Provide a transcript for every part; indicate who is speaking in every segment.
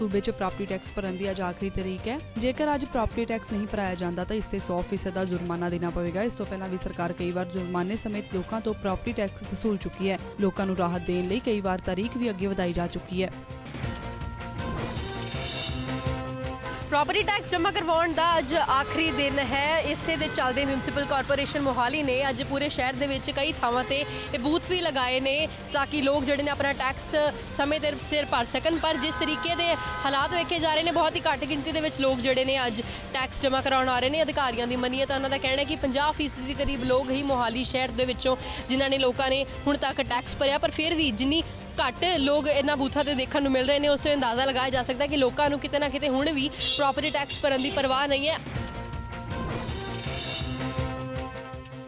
Speaker 1: ਸੂਬੇ 'ਚ property tax ਭਰਨ ਦੀ ਅੱਜ ਆਖਰੀ ਤਰੀਕ ਹੈ। ਜੇਕਰ ਅੱਜ ਪ੍ਰਾਪਰਟੀ ਟੈਕਸ ਨਹੀਂ ਭਰਾਇਆ ਜਾਂਦਾ, ਤਾਂ ਇਸ ਤੇ 100% ਦਾ ਜੁਰਮਾਨਾ ਦੇਣਾ ਪਵੇਗਾ। ਇਸ ਤੋਂ ਪਹਿਲਾਂ ਵੀ ਸਰਕਾਰ ਕਈ ਵਾਰ ਜੁਰਮਾਨੇ ਸਮੇਤ ਲੋਕਾਂ ਤੋਂ ਪ੍ਰਾਪਰਟੀ ਟੈਕਸ ਵਸੂਲ ਚੁੱਕੀ ਹੈ। ਲੋਕਾਂ ਨੂੰ ਰਾਹਤ ਦੇਣ ਲਈ ਕਈ ਵਾਰ ਤਾਰੀਖ ਵੀ ਅੱਗੇ ਵਧਾਈ ਜਾ ਚੁੱਕੀ ਹੈ।
Speaker 2: ਪ੍ਰਾਪਰਟੀ ਟੈਕਸ ਜਮ੍ਹਾਂ ਕਰਵਾਉਣ ਦਾ ਅੱਜ ਆਖਰੀ ਦਿਨ ਹੈ। ਇਸੇ ਦੇ ਚੱਲਦੇ ਮਿਊਨਿਸਪਲ ਕਾਰਪੋਰੇਸ਼ਨ ਮੋਹਾਲੀ ਨੇ ਅੱਜ ਪੂਰੇ ਸ਼ਹਿਰ ਦੇ ਵਿੱਚ ਕਈ ਥਾਵਾਂ ਤੇ ਇਹ ਬੂਥ ਵੀ ਲਗਾਏ ਨੇ ਤਾਂ ਕਿ ਲੋਕ ਜਿਹੜੇ ਨੇ ਆਪਣਾ ਟੈਕਸ ਸਮੇਂ ਦੇ ਸਿਰ ਭਰ ਸਕਣ। ਪਰ ਜਿਸ ਤਰੀਕੇ ਦੇ ਹਾਲਾਤ ਵੇਖੇ ਜਾ ਰਹੇ ਨੇ, ਬਹੁਤ ਹੀ ਘੱਟ ਗਿਣਤੀ ਦੇ ਵਿੱਚ ਲੋਕ ਜਿਹੜੇ ਨੇ ਅੱਜ ਟੈਕਸ ਜਮ੍ਹਾਂ ਕਰਾਉਣ ਆ ਰਹੇ ਨੇ। ਅਧਿਕਾਰੀਆਂ ਦੀ ਮੰਨੀਏ ਤਾਂ ਉਹਨਾਂ ਦਾ ਕਹਿਣਾ ਹੈ ਕਿ 50% ਦੇ ਕਰੀਬ ਲੋਕ ਹੀ ਮੋਹਾਲੀ ਸ਼ਹਿਰ ਦੇ ਵਿੱਚੋਂ ਜਿਨ੍ਹਾਂ ਨੇ ਲੋਕਾਂ ਨੇ ਹੁਣ ਤੱਕ ਟੈਕਸ ਭਰਿਆ। ਪਰ ਫਿਰ ਵੀ ਜਿੰਨੀ ਘੱਟ ਲੋਕ ਇਹਨਾਂ ਬੂਥਾਂ ਤੇ ਦੇਖਣ ਨੂੰ ਮਿਲ ਰਹੇ ਨੇ ਉਸ ਤੋਂ ਅੰਦਾਜ਼ਾ ਲਗਾਇਆ ਜਾ ਸਕਦਾ ਹੈ ਕਿ ਲੋਕਾਂ ਨੂੰ ਕਿਤੇ ਨਾ ਕਿਤੇ ਹੁਣ ਵੀ ਪ੍ਰਾਪਰਟੀ ਟੈਕਸ ਭਰਨ ਦੀ ਪਰਵਾਹ ਨਹੀਂ ਹੈ।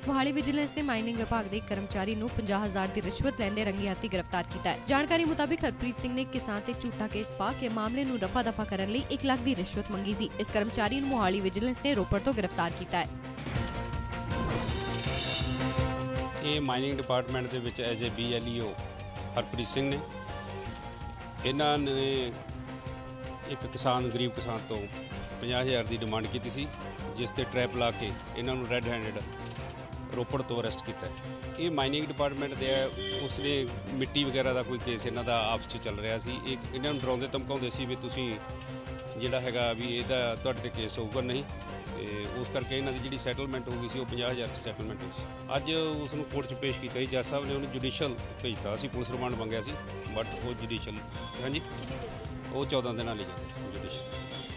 Speaker 3: ਮੋਹਾਲੀ ਵਿਜੀਲੈਂਸ ਨੇ ਮਾਈਨਿੰਗ ਵਿਭਾਗ ਦੇ ਇੱਕ ਕਰਮਚਾਰੀ ਨੂੰ 50000 ਦੀ ਰਿਸ਼ਵਤ ਲੈਂਦੇ ਰੰਗੇ ਹੱਥੀ ਗ੍ਰਿਫਤਾਰ ਕੀਤਾ ਹੈ। ਜਾਣਕਾਰੀ ਮੁਤਾਬਿਕ ਹਰਪ੍ਰੀਤ ਸਿੰਘ ਨੇ ਕਿਸਾਨ ਤੇ ਝੂਠਾ ਕੇਸ ਪਾ ਕੇ ਮਾਮਲੇ ਨੂੰ ਰਫਾ ਦਫਾ ਕਰਨ ਲਈ 1 ਲੱਖ ਦੀ ਰਿਸ਼ਵਤ ਮੰਗੀ ਸੀ। ਇਸ ਕਰਮਚਾਰੀ ਨੂੰ ਮੋਹਾਲੀ ਵਿਜੀਲੈਂਸ ਨੇ ਰੋਪੜ ਤੋਂ ਗ੍ਰਿਫਤਾਰ ਕੀਤਾ ਹੈ।
Speaker 4: ਇਹ ਮਾਈਨਿੰਗ ਡਿਪਾਰਟਮੈਂਟ ਦੇ ਵਿੱਚ as a BLEO Harpreet Singh ਨੇ। ਇਹਨਾਂ ਨੇ ਇੱਕ ਕਿਸਾਨ, ਗਰੀਬ ਕਿਸਾਨ ਤੋਂ 50000 ਦੀ ਡਿਮਾਂਡ ਕੀਤੀ ਸੀ, ਜਿਸ ਤੇ ਟ੍ਰੈਪ ਲਾ ਕੇ ਇਹਨਾਂ ਨੂੰ ਰੈੱਡ ਹੈਂਡਡ ਰੋਪੜ ਤੋਂ ਅਰੈਸਟ ਕੀਤਾ ਇਹ ਮਾਈਨਿੰਗ ਡਿਪਾਰਟਮੈਂਟ ਦੇ ਹੈ ਉਸਨੇ ਮਿੱਟੀ ਵਗੈਰਾ ਦਾ ਕੋਈ ਕੇਸ ਇਹਨਾਂ ਦਾ ਆਪਸ 'ਚ ਚੱਲ ਰਿਹਾ ਸੀ। ਇਹ ਇਹਨਾਂ ਨੂੰ ਡਰਾਉਂਦੇ ਧਮਕਾਉਂਦੇ ਸੀ ਵੀ ਤੁਸੀਂ ਜਿਹੜਾ ਹੈਗਾ ਵੀ ਇਹਦਾ ਤੁਹਾਡੇ ਤੇ ਕੇਸ ਹੋਊਗਾ, ਨਹੀਂ। ਤੇ ਉਸ ਕਰਕੇ ਇਹਨਾਂ ਦੀ ਜਿਹੜੀ ਸੈਟਲਮੈਂਟ ਹੋ ਗਈ ਸੀ ਉਹ 50000 ਚ ਸੈਟਲਮੈਂਟ ਹੋਈ ਸੀ। ਅੱਜ ਉਸ ਨੂੰ ਕੋਰਟ 'ਚ ਪੇਸ਼ ਕੀਤਾ ਜੀ। ਜੱਜ ਸਾਹਿਬ ਨੇ ਉਹਨੂੰ ਜੁਡੀਸ਼ੀਅਲ ਭੇਜਤਾ। ਸੀ ਪੁਲਿਸ ਰਿਮਾਂਡ ਮੰਗਿਆ ਸੀ ਬਟ ਉਹ ਜੁਡੀਸ਼ੀਅਲ ਹਾਂਜੀ? ਉਹ 14 ਦਿਨਾਂ ਲਈ ਜਾਂਦੇ ਜੁਡੀਸ਼ੀਅਲ